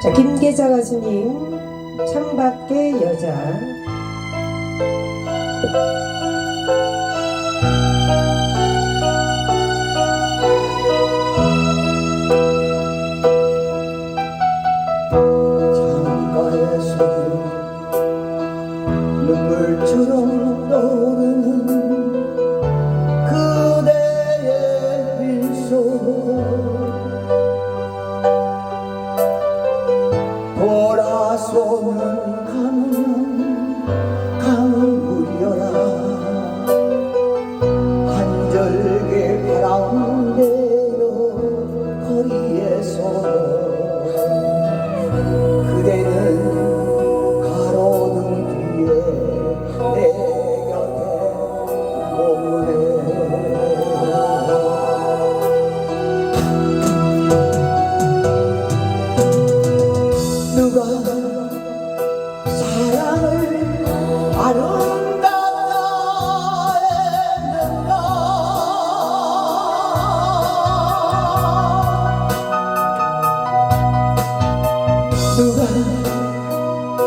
자, 김계자 가수님, 창밖의 여자. son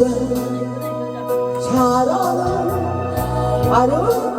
주된 사랑을 바로